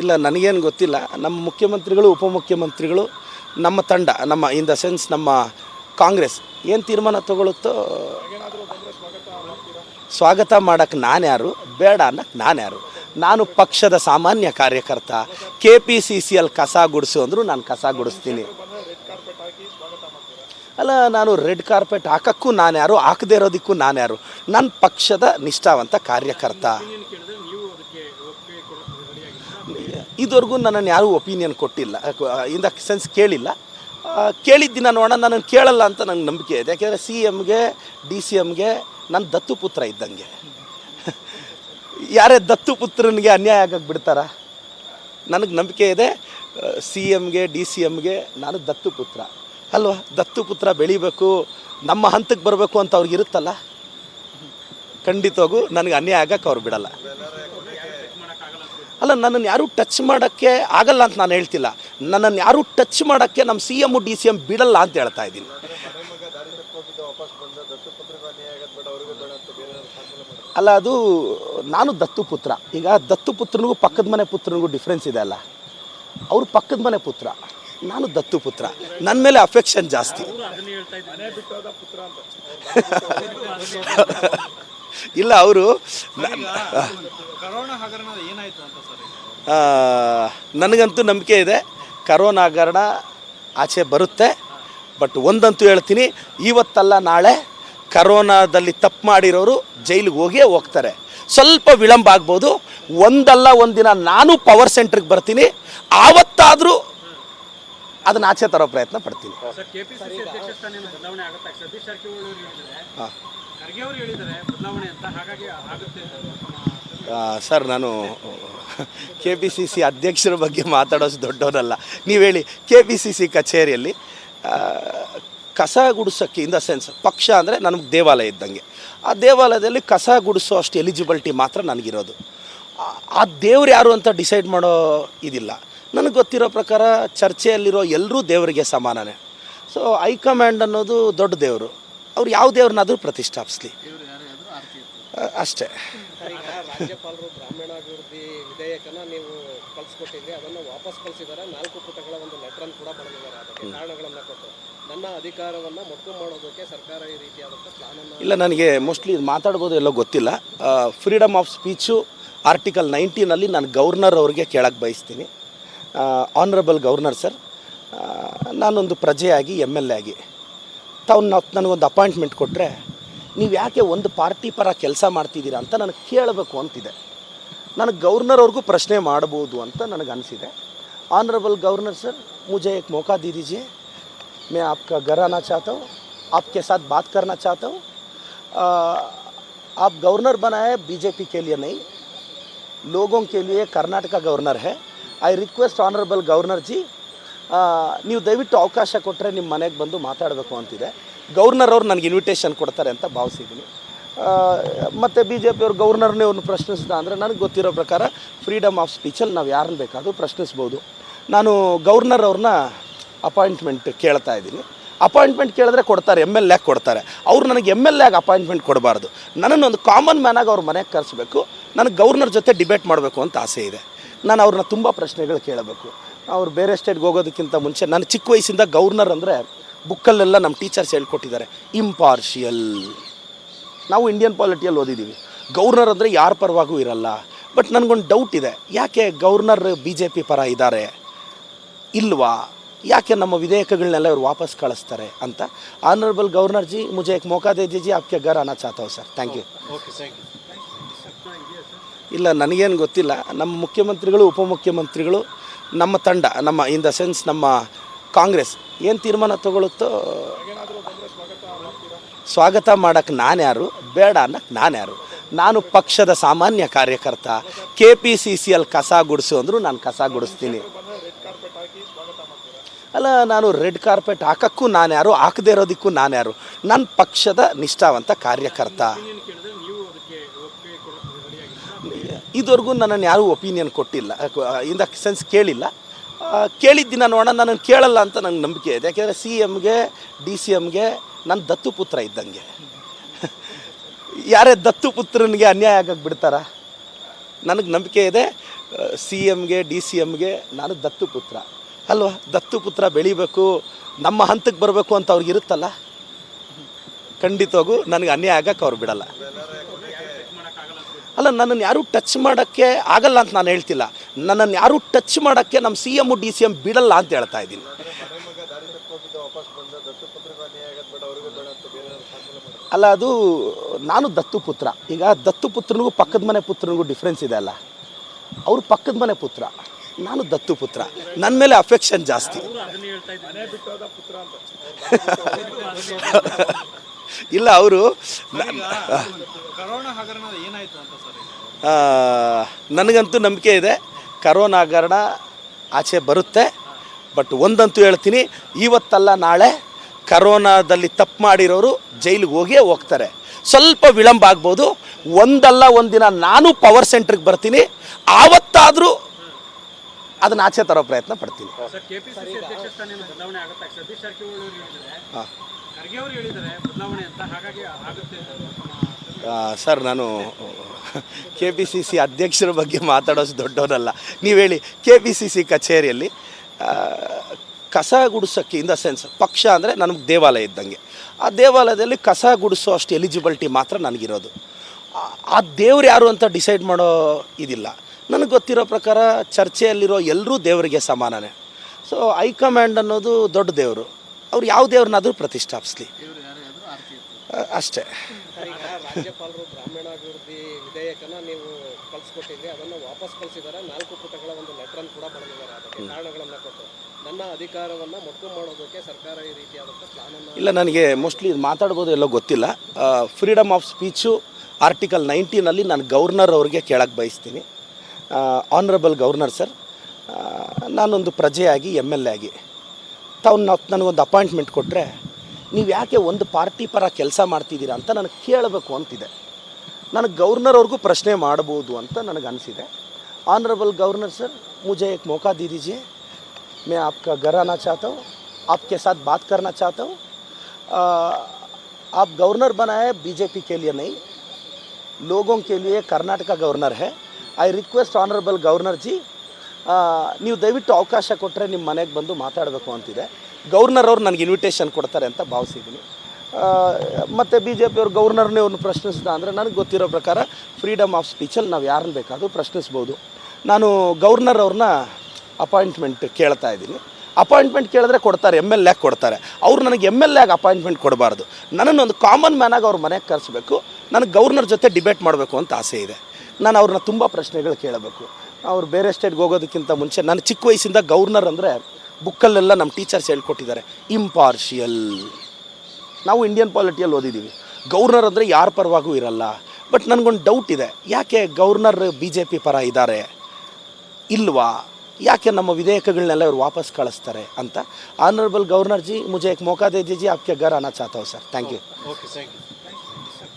ಇಲ್ಲ, ನನಗೇನು ಗೊತ್ತಿಲ್ಲ. ನಮ್ಮ ಮುಖ್ಯಮಂತ್ರಿಗಳು, ಉಪಮುಖ್ಯಮಂತ್ರಿಗಳು, ನಮ್ಮ ತಂಡ, ನಮ್ಮ ಇನ್ ದ ಸೆನ್ಸ್ ನಮ್ಮ ಕಾಂಗ್ರೆಸ್ ಏನು ತೀರ್ಮಾನ ತಗೊಳುತ್ತೋ, ಸ್ವಾಗತ ಮಾಡೋಕ್ಕೆ ನಾನು ಯಾರು, ಬೇಡ ಅನ್ನಕ್ಕೆ ನಾನು ಯಾರು. ನಾನು ಪಕ್ಷದ ಸಾಮಾನ್ಯ ಕಾರ್ಯಕರ್ತ ಕೆ ಪಿ ಸಿ ಸಿ ಅಲ್ಲಿ ಕಸ ಗುಡಿಸು ಅಂದರೂ ನಾನು ಕಸ ಗುಡಿಸ್ತೀನಿ. ಅಲ್ಲ, ನಾನು ರೆಡ್ ಕಾರ್ಪೆಟ್ ಹಾಕೋಕ್ಕೂ ನಾನು ಯಾರು, ಹಾಕದೇ ಇರೋದಕ್ಕೂ ನಾನು ಯಾರು. ನನ್ನ ಪಕ್ಷದ ನಿಷ್ಠಾವಂತ ಕಾರ್ಯಕರ್ತ. ಇದುವರೆಗೂ ನನ್ನನ್ನು ಯಾರೂ ಒಪಿನಿಯನ್ ಕೊಟ್ಟಿಲ್ಲ ಇಂದ ಸೆನ್ಸ್ ಕೇಳಿಲ್ಲ. ಕೇಳಿದ್ದಿನ ನೋಡೋಣ, ನನ್ನನ್ನು ಕೇಳಲ್ಲ ಅಂತ ನಂಗೆ ನಂಬಿಕೆ ಇದೆ. ಯಾಕೆಂದರೆ ಸಿ ಎಮ್ಗೆ, ಡಿ ಸಿ ಎಮ್ಗೆ ನನ್ನ ದತ್ತು ಪುತ್ರ ಇದ್ದಂಗೆ. ಯಾರೇ ದತ್ತು ಪುತ್ರನಿಗೆ ಅನ್ಯಾಯ ಆಗಕ್ಕೆ ಬಿಡ್ತಾರ? ನನಗೆ ನಂಬಿಕೆ ಇದೆ. ಸಿ ಎಮ್ಗೆ, ಡಿ ಸಿ ಎಮ್ಗೆ ನಾನು ದತ್ತು ಪುತ್ರ. ಅಲ್ವಾ? ದತ್ತು ಪುತ್ರ ಬೆಳಿಬೇಕು, ನಮ್ಮ ಹಂತಕ್ಕೆ ಬರಬೇಕು ಅಂತ ಅವ್ರಿಗೆ ಇರುತ್ತಲ್ಲ ಖಂಡಿತವಾಗೂ ನನಗೆ ಅನ್ಯಾಯ ಆಗಕ್ಕೆ ಅವ್ರು ಬಿಡಲ್ಲ. ಅಲ್ಲ, ನನ್ನನ್ನು ಯಾರೂ ಟಚ್ ಮಾಡೋಕ್ಕೆ ಆಗಲ್ಲ ಅಂತ ನಾನು ಹೇಳ್ತಿಲ್ಲ. ನನ್ನನ್ನು ಯಾರೂ ಟಚ್ ಮಾಡೋಕ್ಕೆ ನಮ್ಮ C M D C M ಬಿಡಲ್ಲ ಅಂತ ಹೇಳ್ತಾ ಇದ್ದೀನಿ. ಅಲ್ಲ, ಅದು ನಾನು ದತ್ತು ಪುತ್ರ. ಈಗ ದತ್ತು ಪುತ್ರನಿಗೂ ಪಕ್ಕದ ಮನೆ ಪುತ್ರನಿಗೂ ಡಿಫ್ರೆನ್ಸ್ ಇದೆ ಅಲ್ಲ. ಅವ್ರು ಪಕ್ಕದ ಮನೆ ಪುತ್ರ. ನಾನು ದತ್ತು ಪುತ್ರ. ನನ್ನ ಮೇಲೆ ಅಫೆಕ್ಷನ್ ಜಾಸ್ತಿ. ಇಲ್ಲ ಅವರು ನನಗಂತೂ ನಂಬಿಕೆ ಇದೆ. ಕರೋನಾ ಹಗರಣ ಆಚೆ ಬರುತ್ತೆ. ಬಟ್ ಒಂದಂತೂ ಹೇಳ್ತೀನಿ ಇವತ್ತಲ್ಲ ನಾಳೆ ಕರೋನಾದಲ್ಲಿ ತಪ್ಪು ಮಾಡಿರೋರು ಜೈಲಿಗೆ ಹೋಗಿಯೇ ಹೋಗ್ತಾರೆ. ಸ್ವಲ್ಪ ವಿಳಂಬ ಆಗ್ಬೋದು. ಒಂದಲ್ಲ ಒಂದಿನ ನಾನು ಪವರ್ ಸೆಂಟ್ರಿಗೆ ಬರ್ತೀನಿ. ಆವತ್ತಾದರೂ ಅದನ್ನ ಆಚೆ ತರೋ ಪ್ರಯತ್ನ ಪಡ್ತೀನಿ. ಸರ್, ನಾನು ಕೆ ಪಿ ಸಿ ಸಿ ಅಧ್ಯಕ್ಷರ ಬಗ್ಗೆ ಮಾತಾಡೋದು ದೊಡ್ಡವರಲ್ಲ ನೀವು ಹೇಳಿ ಕೆ ಪಿ ಸಿ ಸಿ ಕಚೇರಿಯಲ್ಲಿ ಕಸ ಗುಡಿಸೋಕ್ಕೆ ಇನ್ ದ ಸೆನ್ಸ್ ಪಕ್ಷ ಅಂದರೆ ನಮಗೆ ದೇವಾಲಯ ಇದ್ದಂಗೆ. ಆ ದೇವಾಲಯದಲ್ಲಿ ಕಸ ಗುಡಿಸೋ ಅಷ್ಟು ಎಲಿಜಿಬಿಲಿಟಿ ಮಾತ್ರ ನನಗಿರೋದು. ಆ- ಆ ದೇವ್ರು ಯಾರು ಅಂತ ಡಿಸೈಡ್ ಮಾಡೋ ಇದಿಲ್ಲ. ನನಗೆ ಗೊತ್ತಿರೋ ಪ್ರಕಾರ ಚರ್ಚೆಯಲ್ಲಿರೋ ಎಲ್ಲರೂ ದೇವರಿಗೆ ಸಮಾನನೇ. ಸೊ ಹೈಕಮಾಂಡ್ ಅನ್ನೋದು ದೊಡ್ಡ ದೇವರು. ಅವ್ರು ಯಾವ ದೇವ್ರನ್ನಾದರೂ ಪ್ರತಿಷ್ಠಾಪಿಸ್ಲಿ. ಅಷ್ಟೇ. ರಾಜ್ಯಪಾಲರು ಗ್ರಾಮೀಣಾಭಿವೃದ್ಧಿ ವಿಧೇಯಕನ ನೀವು ಕಳಿಸ್ಕೊಟ್ಟಿದ್ರಿ ಅದನ್ನು ವಾಪಸ್ ಕಳಿಸಿದ್ದಾರೆ ನಾಲ್ಕು ಪುಟಗಳ ಒಂದು ಲೆಟರನ್ನು ಕೂಡ ಬರೆದಿದ್ದಾರೆ. ಅದಕ್ಕೆ ಕಾರಣಗಳನ್ನು ಕೊಟ್ಟು. ನನ್ನ ಅಧಿಕಾರವನ್ನು ಮೊಕ್ಕು ಮಾಡೋದಕ್ಕೆ ಸರ್ಕಾರ ಈ ರೀತಿಯಾದಂಥ ಪ್ಲಾನನ್ನು ಇಲ್ಲ ನನಗೆ ಮೋಸ್ಟ್ಲಿ ಇದು ಮಾತಾಡ್ಬೋದು ಎಲ್ಲೋ ಗೊತ್ತಿಲ್ಲ. ಫ್ರೀಡಮ್ ಆಫ್ ಸ್ಪೀಚು ಆರ್ಟಿಕಲ್ ನೈನ್ಟೀನಲ್ಲಿ ನಾನು ಗವರ್ನರ್ ಅವ್ರಿಗೆ ಕೇಳಕ್ಕೆ ಬಯಸ್ತೀನಿ. Honourable governor sir. ನಾನೊಂದು ಪ್ರಜೆಯಾಗಿ ಎಂ ಎಲ್ ಎ ಆಗಿ ಅವ್ರನ್ನ ನನಗೆ ಒಂದು ಅಪಾಯಿಂಟ್ಮೆಂಟ್ ಕೊಟ್ಟರೆ ನೀವು ಯಾಕೆ ಒಂದು ಪಾರ್ಟಿ ಪರ ಕೆಲಸ ಮಾಡ್ತಿದ್ದೀರಾ ಅಂತ ನನಗೆ ಕೇಳಬೇಕು ಅಂತಿದೆ ನನಗೆ ಗೌರ್ನರ್ ಅವ್ರಿಗೂ ಪ್ರಶ್ನೆ ಮಾಡ್ಬೋದು ಅಂತ ನನಗೆ ಅನಿಸಿದೆ ಆನರಬಲ್ ಗೌರ್ನರ್ ಸರ್ ಮುಜೆ एक मौका दे दीजिए मैं आपका घर आना चाहता हूँ आपके साथ बात करना चाहता हूँ आप गवर्नर बना है बीजेपी के लिए नहीं लोगों के लिए कर्नाटका गवर्नर है I request honourable governor ji ನೀವು ದಯವಿಟ್ಟು ಅವಕಾಶ ಕೊಟ್ಟರೆ ನಿಮ್ಮ ಮನೆಗೆ ಬಂದು ಮಾತಾಡಬೇಕು ಅಂತಿದೆ. ಗೌರ್ನರ್ ಅವ್ರು ನನಗೆ ಇನ್ವಿಟೇಷನ್ ಕೊಡ್ತಾರೆ ಅಂತ ಭಾವಿಸಿದ್ದೀನಿ ಮತ್ತು ಬಿ ಜೆ ಪಿಯವ್ರು ಗೌರ್ನರ್ನೇ ಅವ್ರನ್ನ ಪ್ರಶ್ನಿಸಿದ ಅಂದರೆ ನನಗೆ ಗೊತ್ತಿರೋ ಪ್ರಕಾರ ಫ್ರೀಡಮ್ ಆಫ್ ಸ್ಪೀಚಲ್ಲಿ ನಾವು ಯಾರನ್ನ ಬೇಕಾದರೂ ಪ್ರಶ್ನಿಸ್ಬೋದು. ನಾನು ಗೌರ್ನರ್ ಅವ್ರನ್ನ ಅಪಾಯಿಂಟ್ಮೆಂಟ್ ಕೇಳ್ತಾ ಇದ್ದೀನಿ. ಅಪಾಯಿಂಟ್ಮೆಂಟ್ ಕೇಳಿದ್ರೆ ಕೊಡ್ತಾರೆ ಎಂ ಎಲ್ ಎ ಕೊಡ್ತಾರೆ. ಅವ್ರು ನನಗೆ ಎಂ ಎಲ್ ಎಗೆ ಅಪಾಯಿಂಟ್ಮೆಂಟ್ ಕೊಡಬಾರ್ದು. ನನ್ನನ್ನೊಂದು ಕಾಮನ್ ಮ್ಯಾನಾಗಿ ಅವ್ರ ಮನೆಗೆ ಕರೆಸಬೇಕು. ನನಗೆ ಗೌರ್ನರ್ ಜೊತೆ ಡಿಬೇಟ್ ಮಾಡಬೇಕು ಅಂತ ಆಸೆ ಇದೆ. ನಾನು ಅವ್ರನ್ನ ತುಂಬ ಪ್ರಶ್ನೆಗಳು ಕೇಳಬೇಕು. ಅವ್ರು ಬೇರೆ ಸ್ಟೇಟ್ಗೆ ಹೋಗೋದಕ್ಕಿಂತ ಮುಂಚೆ ನಾನು ಚಿಕ್ಕ ವಯಸ್ಸಿಂದ ಗೌರ್ನರ್ ಅಂದರೆ ಬುಕ್ಕಲ್ಲೆಲ್ಲ ನಮ್ಮ ಟೀಚರ್ಸ್ ಹೇಳ್ಕೊಟ್ಟಿದ್ದಾರೆ ಇಂಪಾರ್ಷಿಯಲ್ ನಾವು ಇಂಡಿಯನ್ ಪಾಲಿಟಿಯಲ್ಲಿ ಓದಿದ್ದೀವಿ ಗೌರ್ನರ್ ಅಂದರೆ ಯಾರ ಪರವಾಗೂ ಇರಲ್ಲ. ಬಟ್ ನನಗೊಂದು ಡೌಟ್ ಇದೆ ಯಾಕೆ ಗೌರ್ನರ್ ಬಿ ಜೆ ಪಿ ಪರ ಇದ್ದಾರೆ? ಇಲ್ವಾ? ಯಾಕೆ ನಮ್ಮ ವಿಧೇಯಕಗಳನ್ನೆಲ್ಲ ಇವರು ವಾಪಸ್ ಕಳಿಸ್ತಾರೆ ಅಂತ? ಆನರಬಲ್ ಗೌರ್ನರ್ ಜಿ ಮುಜೆ ಮೋಕಾ ದೇಜಿ ಜಿ ಆಪ್ಕೆ ಗರ್ ಅನ್ನ ಚಾತಾವ್ ಸರ್ ಥ್ಯಾಂಕ್ ಯು ಇಲ್ಲ ನನಗೇನು ಗೊತ್ತಿಲ್ಲ. ನಮ್ಮ ಮುಖ್ಯಮಂತ್ರಿಗಳು ಉಪಮುಖ್ಯಮಂತ್ರಿಗಳು ನಮ್ಮ ತಂಡ, ನಮ್ಮ ಇನ್ ದ ಸೆನ್ಸ್ ನಮ್ಮ ಕಾಂಗ್ರೆಸ್ ಏನು ತೀರ್ಮಾನ ತಗೊಳುತ್ತೋ, ಸ್ವಾಗತ ಮಾಡೋಕ್ಕೆ ನಾನು ಯಾರು, ಬೇಡ ಅನ್ನೋಕ್ಕೆ ನಾನು ಯಾರು. ನಾನು ಪಕ್ಷದ ಸಾಮಾನ್ಯ ಕಾರ್ಯಕರ್ತ ಕೆ ಪಿ ಸಿ ಸಿ ಅಲ್ಲಿ ಕಸ ಗುಡಿಸು ಅಂದರೂ ನಾನು ಕಸ ಗುಡಿಸ್ತೀನಿ. ಅಲ್ಲ, ನಾನು ರೆಡ್ ಕಾರ್ಪೆಟ್ ಹಾಕಕ್ಕೂ ನಾನು ಯಾರು, ಹಾಕದೇ ಇರೋದಕ್ಕೂ ನಾನು ಯಾರು. ನನ್ನ ಪಕ್ಷದ ನಿಷ್ಠಾವಂತ ಕಾರ್ಯಕರ್ತ ಕೇಳಿದ್ರೆ ನೀವು ಅದಕ್ಕೆ ಒಪ್ಪಿಗೆ ಕೊಡೋಕೆ ರೆಡಿಯಾಗಿದ್ದೀರಾ ಇದುವರೆಗೂ ನನ್ನನ್ನು ಯಾರೂ ಒಪಿನಿಯನ್ ಕೊಟ್ಟಿಲ್ಲ, ಇನ್ ದ ಸೆನ್ಸ್ ಕೇಳಿಲ್ಲ. ಕೇಳಿದ ಕೇಳಿದ್ದಿನ ನೋಡೋಣ ನನ್ನನ್ನು ಕೇಳಲ್ಲ ಅಂತ ನಂಗೆ ನಂಬಿಕೆ ಇದೆ. ಯಾಕೆಂದರೆ ಸಿ ಎಮ್ಗೆ, ಡಿ ಸಿ ಎಮ್ಗೆ ನನ್ನ ದತ್ತು ಪುತ್ರ ಇದ್ದಂಗೆ. ಯಾರೇ ದತ್ತು ಪುತ್ರನಿಗೆ ಅನ್ಯಾಯ ಆಗಕ್ಕೆ ಬಿಡ್ತಾರ? ನನಗೆ ನಂಬಿಕೆ ಇದೆ. ಸಿ ಎಮ್ಗೆ, ಡಿ ಸಿ ಎಮ್ಗೆ ನಾನು ದತ್ತು ಪುತ್ರ. ಅಲ್ವಾ? ದತ್ತು ಪುತ್ರ ಬೆಳಿಬೇಕು, ನಮ್ಮ ಹಂತಕ್ಕೆ ಬರಬೇಕು ಅಂತ ಅವ್ರಿಗೆ ಇರುತ್ತಲ್ಲ? ಖಂಡಿತವಾಗೂ ನನಗೆ ಅನ್ಯಾಯ ಆಗಕ್ಕೆ ಅವ್ರು ಬಿಡಲ್ಲ. ಅಲ್ಲ, ನನ್ನನ್ನು ಯಾರೂ ಟಚ್ ಮಾಡೋಕ್ಕೆ ಆಗಲ್ಲ ಅಂತ ನಾನು ಹೇಳ್ತಿಲ್ಲ. ನನ್ನನ್ನು ಯಾರೂ ಟಚ್ ಮಾಡೋಕ್ಕೆ ನಮ್ಮ C M D C M ಬಿಡಲ್ಲ ಅಂತ ಹೇಳ್ತಾ ಇದ್ದೀನಿ. ಅಲ್ಲ, ಅದು ನಾನು ದತ್ತು ಪುತ್ರ. ಈಗ ದತ್ತು ಪುತ್ರನಿಗೂ ಪಕ್ಕದ ಮನೆ ಪುತ್ರನಿಗೂ ಡಿಫ್ರೆನ್ಸ್ ಇದೆ ಅಲ್ಲ. ಅವರು ಪಕ್ಕದ ಮನೆ ಪುತ್ರ. ನಾನು ದತ್ತು ಪುತ್ರ. ನನ್ನ ಮೇಲೆ ಅಫೆಕ್ಷನ್ ಜಾಸ್ತಿ. ಇಲ್ಲ, ಅವರು ನನಗಂತೂ ನಂಬಿಕೆ ಇದೆ. ಕರೋನಾ ಹಗರಣ ಆಚೆ ಬರುತ್ತೆ. ಬಟ್ ಒಂದಂತೂ ಹೇಳ್ತೀನಿ ಇವತ್ತಲ್ಲ ನಾಳೆ ಕರೋನಾದಲ್ಲಿ ತಪ್ಪು ಮಾಡಿರೋರು ಜೈಲಿಗೆ ಹೋಗಿಯೇ ಹೋಗ್ತಾರೆ. ಸ್ವಲ್ಪ ವಿಳಂಬ ಆಗ್ಬೋದು. ಒಂದಲ್ಲ ಒಂದಿನ ನಾನು ಪವರ್ ಸೆಂಟ್ರಿಗೆ ಬರ್ತೀನಿ. ಆವತ್ತಾದರೂ ಅದನ್ನ ಆಚೆ ತರೋ ಪ್ರಯತ್ನ ಪಡ್ತೀನಿ. ಸರ್ ನಾನು ಕೆ ಪಿ ಸಿ ಸಿ ಅಧ್ಯಕ್ಷರ ಬಗ್ಗೆ ಮಾತಾಡೋಷ್ಟು ದೊಡ್ಡವರಲ್ಲ. ನೀವು ಹೇಳಿ ಕೆ ಪಿ ಸಿ ಸಿ ಕಚೇರಿಯಲ್ಲಿ ಕಸ ಗುಡಿಸೋಕ್ಕೆ ಇನ್ ದ ಸೆನ್ಸ್ ಪಕ್ಷ ಅಂದರೆ ನನಗೆ ದೇವಾಲಯ ಇದ್ದಂಗೆ. ಆ ದೇವಾಲಯದಲ್ಲಿ ಕಸ ಗುಡಿಸೋ ಅಷ್ಟು ಎಲಿಜಿಬಿಲಿಟಿ ಮಾತ್ರ ನನಗಿರೋದು. ಆ- ದೇವ್ರು ಯಾರು ಅಂತ ಡಿಸೈಡ್ ಮಾಡೋ ಇದಿಲ್ಲ. ನನಗೆ ಗೊತ್ತಿರೋ ಪ್ರಕಾರ ಚರ್ಚೆಯಲ್ಲಿರೋ ಎಲ್ಲರೂ ದೇವರಿಗೆ ಸಮಾನನೇ. ಸೊ ಹೈಕಮಾಂಡ್ ಅನ್ನೋದು ದೊಡ್ಡ ದೇವರು. ಅವ್ರು ಯಾವ ದೇವ್ರನ್ನಾದರೂ ಪ್ರತಿಷ್ಠಾಪಿಸ್ಲಿ. ಅಷ್ಟೇ ಸರ್, ಈಗ ರಾಜ್ಯಪಾಲರು ಗ್ರಾಮೀಣಾಭಿವೃದ್ಧಿ ವಿಧೇಯಕನ ನೀವು ಕಳಿಸ್ಕೊಟ್ಟಿದ್ರಿ ಅದನ್ನು ವಾಪಸ್ ಕಳಿಸಿದ್ದಾರೆ ನಾಲ್ಕು ಪುಟಗಳ ಒಂದು ಲೆಟ್ರನ್ನು ಕೂಡ ಬರೆದಿದ್ದಾರೆ. ಅದಕ್ಕೆ ಕಾರಣಗಳನ್ನು ಕೊಟ್ಟು ನನ್ನ ಅಧಿಕಾರವನ್ನು ಮೊಟ್ಟು ಮಾಡೋದಕ್ಕೆ ಸರ್ಕಾರ ಈ ರೀತಿಯಾದಂಥ ಪ್ಲಾನನ್ನು ಇಲ್ಲ ನನಗೆ ಮೋಸ್ಟ್ಲಿ ಇದು ಮಾತಾಡ್ಬೋದು ಎಲ್ಲೋ ಗೊತ್ತಿಲ್ಲ. ಫ್ರೀಡಮ್ ಆಫ್ ಸ್ಪೀಚು ಆರ್ಟಿಕಲ್ ನೈನ್ಟೀನಲ್ಲಿ ನಾನು ಗೌರ್ನರ್ ಅವ್ರಿಗೆ ಕೇಳಕ್ಕೆ ಬಯಸ್ತೀನಿ. ಆನರಬಲ್ ಗೌರ್ನರ್ ಸರ್ ನಾನೊಂದು ಪ್ರಜೆಯಾಗಿ ಎಂ ಎಲ್ ಎ ಆಗಿ. ತಾವು ನನಗೊಂದು ಅಪಾಯಿಂಟ್ಮೆಂಟ್ ಕೊಟ್ಟರೆ ನೀವು ಯಾಕೆ ಒಂದು ಪಾರ್ಟಿ ಪರ ಕೆಲಸ ಮಾಡ್ತಿದ್ದೀರಾ ಅಂತ ನನಗೆ ಕೇಳಬೇಕು ಅಂತಿದೆ. ನಾನು ಗೌರ್ನರ್ವರೆಗೂ ಪ್ರಶ್ನೆ ಮಾಡ್ಬೋದು ಅಂತ ನನಗೆ ಅನಿಸಿದೆ ಆನರಬಲ್ ಗೌರ್ನರ್ ಸರ್ ಮುಜೆ ಎಕ್ ಮೌಕಾ ದಿ ದೀಜಿಯೆ मैं आपका घर आना चाहता हूँ आपके साथ बात करना चाहता हूँ आप गवर्नर बना है बीजेपी के लिए नहीं लोगों के लिए कर्नाटक गवर्नर है I request honourable governor ji ನೀವು ದಯವಿಟ್ಟು ಅವಕಾಶ ಕೊಟ್ಟರೆ ನಿಮ್ಮ ಮನೆಗೆ ಬಂದು ಮಾತಾಡಬೇಕು ಅಂತಿದೆ ಗೌರ್ನರ್ ಅವ್ರು ನನಗೆ ಇನ್ವಿಟೇಷನ್ ಕೊಡ್ತಾರೆ ಅಂತ ಭಾವಿಸಿದ್ದೀನಿ ಮತ್ತು ಬಿ ಜೆ ಪಿಯವ್ರು ಗವರ್ನರ್ನೇ ಅವ್ರನ್ನ ಪ್ರಶ್ನಿಸಿದ ಅಂದರೆ ನನಗೆ ಗೊತ್ತಿರೋ ಪ್ರಕಾರ ಫ್ರೀಡಮ್ ಆಫ್ ಸ್ಪೀಚಲ್ಲಿ ನಾವು ಯಾರನ್ನ ಬೇಕಾದರೂ ಪ್ರಶ್ನಿಸ್ಬೋದು. ನಾನು ಗೌರ್ನರ್ ಅವ್ರನ್ನ ಅಪಾಯಿಂಟ್ಮೆಂಟ್ ಕೇಳ್ತಾ ಇದ್ದೀನಿ. ಅಪಾಯಿಂಟ್ಮೆಂಟ್ ಕೇಳಿದ್ರೆ ಕೊಡ್ತಾರೆ ಎಂ ಎಲ್ ಎ ಕೊಡ್ತಾರೆ. ಅವ್ರು ನನಗೆ ಎಂ ಎಲ್ ಎಗೆ ಅಪಾಯಿಂಟ್ಮೆಂಟ್ ಕೊಡಬಾರ್ದು. ನನ್ನನ್ನು ಒಂದು ಕಾಮನ್ ಮ್ಯಾನಾಗಿ ಅವ್ರ ಮನೆಗೆ ಕರೆಸಬೇಕು. ನನಗೆ ಗೌರ್ನರ್ ಜೊತೆ ಡಿಬೇಟ್ ಮಾಡಬೇಕು ಅಂತ ಆಸೆ ಇದೆ. ನಾನು ಅವ್ರನ್ನ ತುಂಬ ಪ್ರಶ್ನೆಗಳು ಕೇಳಬೇಕು. ಅವ್ರು ಬೇರೆ ಸ್ಟೇಟ್ಗೆ ಹೋಗೋದಕ್ಕಿಂತ ಮುಂಚೆ ನಾನು ಚಿಕ್ಕ ವಯಸ್ಸಿಂದ ಗೌರ್ನರ್ ಅಂದರೆ ಬುಕ್ಕಲ್ಲೆಲ್ಲ ನಮ್ಮ ಟೀಚರ್ಸ್ ಹೇಳ್ಕೊಟ್ಟಿದ್ದಾರೆ ಇಂಪಾರ್ಷಿಯಲ್ ನಾವು ಇಂಡಿಯನ್ ಪಾಲಿಟಿಯಲ್ಲಿ ಓದಿದ್ದೀವಿ ಗೌರ್ನರ್ ಅಂದರೆ ಯಾರ ಪರವಾಗೂ ಇರಲ್ಲ. ಬಟ್ ನನಗೊಂದು ಡೌಟ್ ಇದೆ. ಯಾಕೆ ಗೌರ್ನರ್ ಬಿ ಜೆ ಪಿ ಪರ ಇದ್ದಾರೆ ಇಲ್ವಾ? ಯಾಕೆ ನಮ್ಮ ವಿಧೇಯಕಗಳನ್ನೆಲ್ಲ ಇವರು ವಾಪಸ್ ಕಳಿಸ್ತಾರೆ ಅಂತ? ಆನರಬಲ್ ಗವರ್ನರ್ ಜಿ ಮುಜೆ ಮೋಕಾ ದೇಜಿ ಜಿ ಆಪ್ಗೆ ಗರ್ ಆನಾ ಚಾಹತಾ sir. Thank you okay thank you